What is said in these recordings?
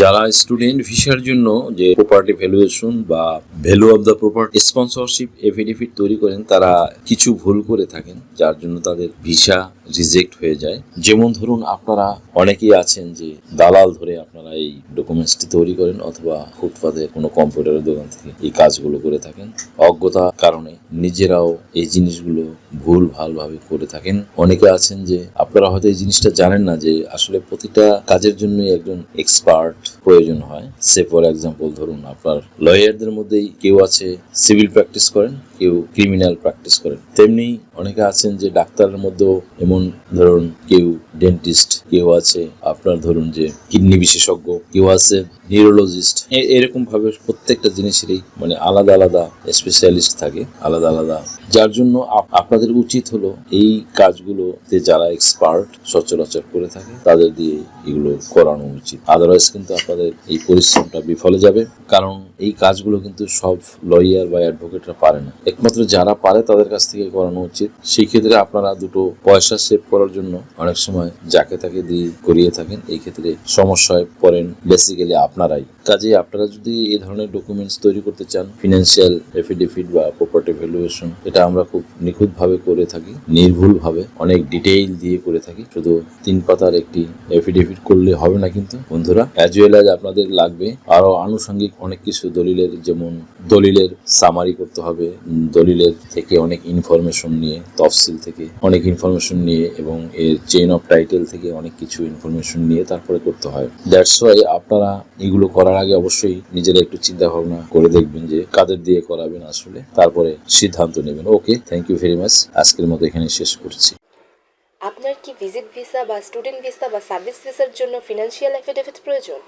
যারা স্টুডেন্ট ভিসার জন্য যে প্রপার্টি ভ্যালুয়েশন বা value of the property sponsorship affidavit তৈরি করেন, তারা কিছু ভুল করে থাকেন, যার জন্য তাদের ভিসা রিজেক্ট হয়ে যায়। যেমন ধরুন আপনারা অনেকেই আছেন যে দালাল ধরে আপনারা এই ডকুমেন্টসটি তৈরি করেন অথবা ফুটপাতে কোনো কম্পিউটারের দোকান থেকে এই কাজগুলো করে থাকেন। অজ্ঞতার কারণে নিজেরাও এই জিনিসগুলো ভুল ভালভাবে করে থাকেন। অনেকে আছেন যে আপনারা হয়তো এই জিনিসটা জানেন না যে আসলে প্রতিটা কাজের জন্যই একজন এক্সপার্ট প্রয়োজন হয়। সে ফর এক্সাম্পল ধরুন আপনার লয়ারদের মধ্যেই কেউ আছে সিভিল প্র্যাকটিস করেন, কেউ ক্রিমিনাল প্র্যাকটিস করেন। তেমনি অনেকে আছেন যে ডাক্তারের মধ্যেও এমন ধরুন কেউ ডেন্টিস্ট কেউ আছে আপনার ধরুন যে কিডনি বিশেষজ্ঞ কেউ আছে নিউরোলজিস্ট। এরকম ভাবে প্রত্যেকটা জিনিসেরই মানে আলাদা আলাদা স্পেশালিস্ট থাকে, আলাদা আলাদা। যার জন্য আপনাদের উচিত হলো এই কাজগুলোতে যারা এক্সপার্ট সচরাচর করে থাকে, তাদের দিয়ে এগুলো করানো উচিত। আদারওয়াইজ কিন্তু আপনাদের এই পরিশ্রমটা বিফলে যাবে। কারণ এই কাজগুলো কিন্তু সব লয়ার বা অ্যাডভোকেটরা পারে না। একমাত্র যারা পারে তাদের কাছ থেকে করানো উচিত। সেই ক্ষেত্রে আপনারা দুটো পয়সা সেভ করার জন্য অনেক সময় যাকে তাকে দিয়ে করিয়ে থাকেন, এই ক্ষেত্রে সমস্যায় পড়েন। বেসিক্যালি আপনারাই কাজে আপনারা যদি এই ধরনের ডকুমেন্টস তৈরি করতে চান ফিনান্সিয়াল এফিডেভিট বা প্রপার্টি ভ্যালুয়েশন এটা আমরা খুব নিখুঁতভাবে করে থাকি, নির্ভুলভাবে, অনেক ডিটেইল দিয়ে করে থাকি। শুধু তিন পাতার একটি এফিডেভিট করলে হবে না কিন্তু। বন্ধুরা অ্যাজ ওয়েল অ্যাজ আপনাদের লাগবে আরও আনুষঙ্গিক অনেক কিছু দলিলের, যেমন দলিলের সামারি করতে হবে, দলিলের থেকে অনেক ইনফরমেশন নিয়ে, তফসিল থেকে অনেক ইনফরমেশন নিয়ে এবং এর চেইন অফ টাইটেল থেকে অনেক কিছু ইনফরমেশন নিয়ে তারপরে করতে হয়। দ্যাটস ওয়াই আপনারা এগুলো করার আগে অবশ্যই নিজেরা একটু চিন্তা ভাবনা করে দেখবেন যে কাদের দিয়ে করাবেন আসলে। তারপরে সিদ্ধান্ত নেবেন। Okay thank you very much আজকের মতো এখানে শেষ করছি। আপনার কি ভিজিট ভিসা বা স্টুডেন্ট ভিসা বা সার্ভিস ভিসার জন্য ফিনান্সিয়াল এফিডেভিট প্রয়োজন?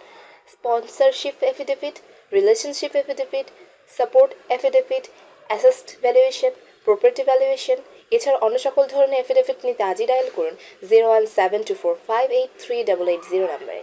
Sponsorship affidavit relationship affidavit support affidavit asset valuation property valuation এছাড়া অন্য সকল ধরনের এফিডেভিট নিতে আজই ডায়াল করুন। Zero one seven two four five eight three double eight zero নাম্বারে